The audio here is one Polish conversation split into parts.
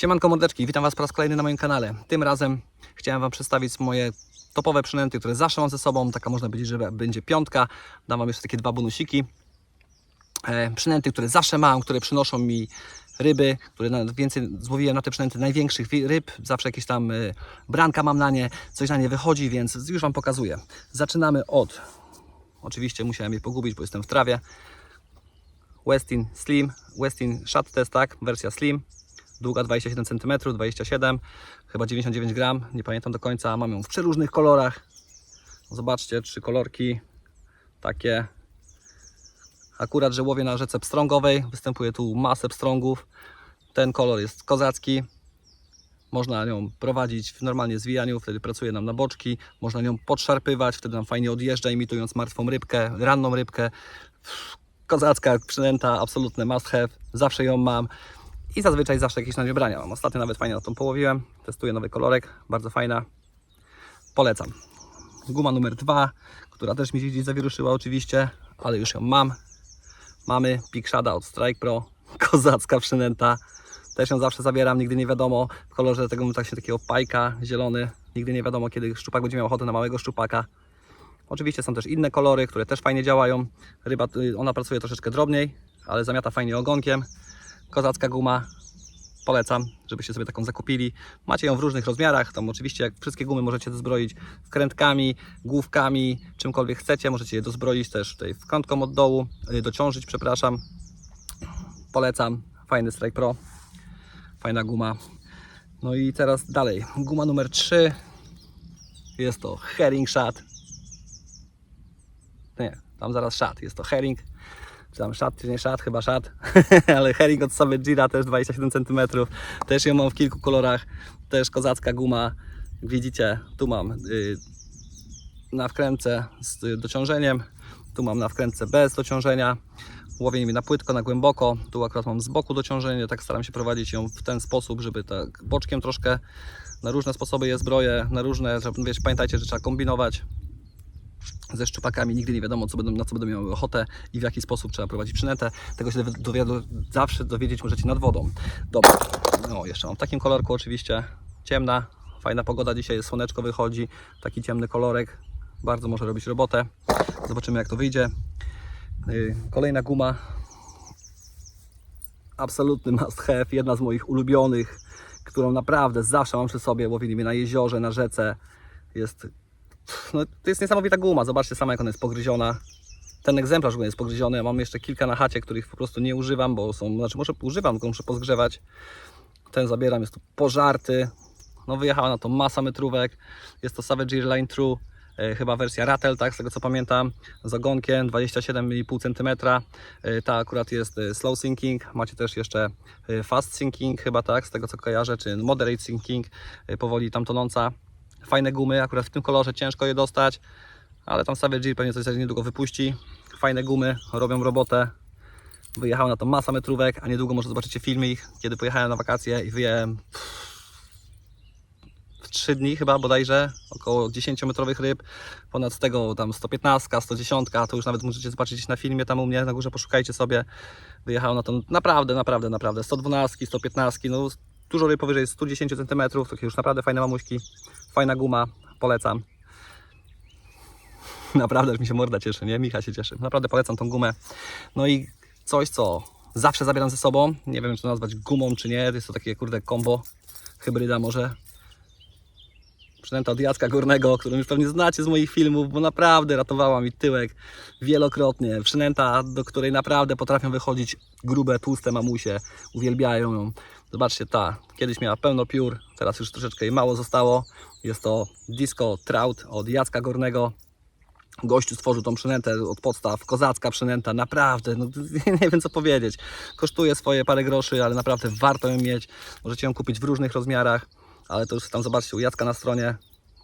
Siemanko mordeczki, witam Was po raz kolejny na moim kanale. Tym razem chciałem Wam przedstawić moje topowe przynęty, które zawsze mam ze sobą. Taka można powiedzieć, że będzie piątka. Dam Wam jeszcze takie dwa bonusiki. E, przynęty, które zawsze mam, które przynoszą mi ryby, które więcej złowiłem na te przynęty największych wi- ryb. Zawsze jakieś tam y, branka mam na nie, coś na nie wychodzi, więc już Wam pokazuję. Zaczynamy od, oczywiście musiałem je pogubić, bo jestem w trawie. Westin Slim, Westin Shot Test, tak, wersja Slim, długa 27 cm, 27, chyba 99 gram, nie pamiętam do końca, mam ją w przeróżnych kolorach. Zobaczcie, trzy kolorki, takie. Akurat, że łowię na rzece pstrągowej, występuje tu masę pstrągów. Ten kolor jest kozacki, można nią prowadzić w normalnie zwijaniu, wtedy pracuje nam na boczki, można nią podszarpywać, wtedy nam fajnie odjeżdża, imitując martwą rybkę, ranną rybkę. Kozacka przynęta, absolutny must have, zawsze ją mam i zazwyczaj zawsze jakieś na nie brania mam. Ostatnio nawet fajnie na tą połowiłem, testuję nowy kolorek, bardzo fajna, polecam. Guma numer dwa, która też mi się gdzieś zawieruszyła oczywiście, ale już ją mam. Mamy Big Shada od Strike Pro, kozacka przynęta. Też ją zawsze zabieram, nigdy nie wiadomo w kolorze tego tak się takiego pajka zielony. Nigdy nie wiadomo kiedy szczupak będzie miał ochotę na małego szczupaka. Oczywiście są też inne kolory, które też fajnie działają. Ryba, y, ona pracuje troszeczkę drobniej, ale zamiata fajnie ogonkiem. Kozacka guma, polecam, żebyście sobie taką zakupili. Macie ją w różnych rozmiarach, tam oczywiście jak wszystkie gumy możecie dozbroić wkrętkami, główkami, czymkolwiek chcecie. Możecie je dozbroić też tutaj wkrętką od dołu, y, dociążyć, przepraszam. Polecam, fajny Strike Pro, fajna guma. No i teraz dalej, guma numer 3 jest to Herring Shad. Nie, tam zaraz Shad, jest to Herring. Czy tam Shad, czy nie Shad, chyba Shad, ale Herring od Savage Gira też 27 cm. Też ją mam w kilku kolorach, też kozacka guma. Widzicie, tu mam y, na wkrętce z dociążeniem, tu mam na wkrętce bez dociążenia. Łowię nimi na płytko, na głęboko. Tu akurat mam z boku dociążenie, tak staram się prowadzić ją w ten sposób, żeby tak boczkiem troszkę na różne sposoby je zbroję, na różne, żeby, wiesz, pamiętajcie, że trzeba kombinować ze szczupakami, nigdy nie wiadomo, co będą, na co będą miały ochotę i w jaki sposób trzeba prowadzić przynętę. Tego się dowiadu, zawsze dowiedzieć możecie nad wodą. Dobra, no jeszcze mam w takim kolorku oczywiście, ciemna, fajna pogoda dzisiaj, słoneczko wychodzi, taki ciemny kolorek, bardzo może robić robotę. Zobaczymy jak to wyjdzie. Yy, Kolejna guma, absolutny must have, jedna z moich ulubionych, którą naprawdę zawsze mam przy sobie, łowili mnie na jeziorze, na rzece. Jest no, to jest niesamowita guma. Zobaczcie sama, jak ona jest pogryziona. Ten egzemplarz jest pogryziony. Ja mam jeszcze kilka na chacie, których po prostu nie używam, bo są, znaczy może używam, tylko muszę pozgrzewać. Ten zabieram, jest tu pożarty. No wyjechała na to masa metrówek. Jest to Savage Airline True, e, chyba wersja Rattle, tak, z tego co pamiętam, z ogonkiem 27,5 cm. E, Ta akurat jest e, slow sinking. Macie też jeszcze fast sinking, chyba tak, z tego co kojarzę, czy moderate sinking, powoli tam tonąca fajne gumy, akurat w tym kolorze ciężko je dostać, ale tam Savage pewnie coś niedługo wypuści. Fajne gumy, robią robotę. Wyjechała na to masa metrówek, a niedługo może zobaczycie filmy ich, kiedy pojechałem na wakacje i wyjechałem w 3 dni chyba bodajże, około 10-metrowych ryb, ponad z tego tam 115, 110, to już nawet możecie zobaczyć na filmie tam u mnie na górze, poszukajcie sobie. Wyjechało na to naprawdę, naprawdę, naprawdę 112, 115, no dużo ryb powyżej 110 cm, takie już naprawdę fajne mamuśki, fajna guma, polecam. Naprawdę mi się morda cieszy, nie? Micha się cieszy. Naprawdę polecam tą gumę. No i coś, co zawsze zabieram ze sobą. Nie wiem, czy to nazwać gumą, czy nie. Jest to takie, kurde, kombo, hybryda może. Przynęta od Jacka Górnego, którą już pewnie znacie z moich filmów, bo naprawdę ratowała mi tyłek wielokrotnie. Przynęta, do której naprawdę potrafią wychodzić grube, tłuste mamusie. Uwielbiają ją. Zobaczcie, ta kiedyś miała pełno piór, teraz już troszeczkę jej mało zostało. Jest to Disco Trout od Jacka Górnego. Gościu stworzył tą przynętę od podstaw, kozacka przynęta, naprawdę, no, nie wiem co powiedzieć. Kosztuje swoje parę groszy, ale naprawdę warto ją mieć. Możecie ją kupić w różnych rozmiarach, ale to już tam zobaczcie u Jacka na stronie.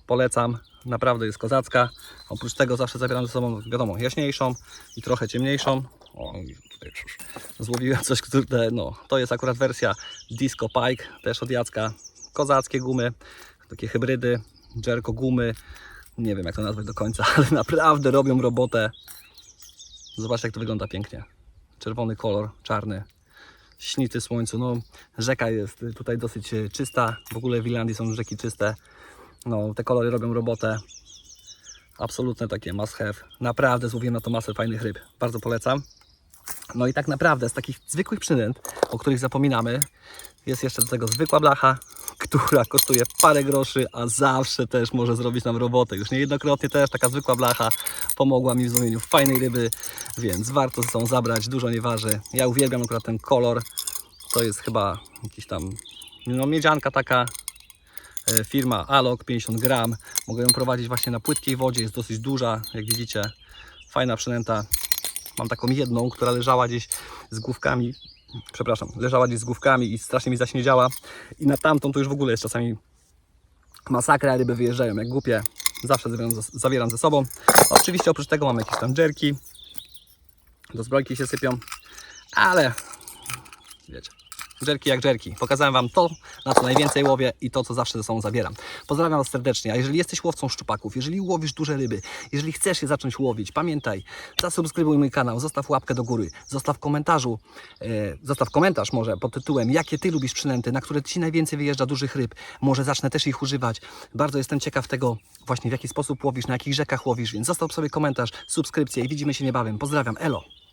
Polecam, naprawdę jest kozacka. Oprócz tego zawsze zabieram ze sobą, wiadomo, jaśniejszą i trochę ciemniejszą. O, tutaj już złowiłem coś, które, no, to jest akurat wersja Disco Pike, też od Jacka. Kozackie gumy, takie hybrydy, Jerko gumy, nie wiem jak to nazwać do końca, ale naprawdę robią robotę. Zobaczcie jak to wygląda pięknie. Czerwony kolor, czarny. Śnity słońcu. No, rzeka jest tutaj dosyć e, czysta. W ogóle w Irlandii są rzeki czyste. No, te kolory robią robotę. Absolutne takie must have. Naprawdę złowiłem na to masę fajnych ryb. Bardzo polecam. No i tak naprawdę z takich zwykłych przynęt, o których zapominamy, jest jeszcze do tego zwykła blacha, która kosztuje parę groszy, a zawsze też może zrobić nam robotę. Już niejednokrotnie też taka zwykła blacha pomogła mi w złowieniu fajnej ryby, więc warto ze sobą zabrać, dużo nie waży. Ja uwielbiam akurat ten kolor, to jest chyba jakiś tam, no miedzianka taka, e, firma Alok 50 gram. Mogę ją prowadzić właśnie na płytkiej wodzie, jest dosyć duża, jak widzicie. Fajna przynęta. Mam taką jedną, która leżała gdzieś z główkami, przepraszam, leżała gdzieś z główkami i strasznie mi zaśmiedziała. I na tamtą to już w ogóle jest czasami masakra, ryby wyjeżdżają jak głupie. Zawsze zawieram, ze- sobą. Oczywiście oprócz tego mam jakieś tam dżerki. Do zbrojki się sypią, ale wiecie, Dżerki jak dżerki. Pokazałem Wam to, na co najwięcej łowię i to, co zawsze ze sobą zabieram. Pozdrawiam Was serdecznie. A jeżeli jesteś łowcą szczupaków, jeżeli łowisz duże ryby, jeżeli chcesz je zacząć łowić, pamiętaj, zasubskrybuj mój kanał, zostaw łapkę do góry, zostaw komentarzu, e, zostaw komentarz może pod tytułem, jakie Ty lubisz przynęty, na które Ci najwięcej wyjeżdża dużych ryb. Może zacznę też ich używać. Bardzo jestem ciekaw tego, właśnie w jaki sposób łowisz, na jakich rzekach łowisz, więc zostaw sobie komentarz, subskrypcję i widzimy się niebawem. Pozdrawiam, elo!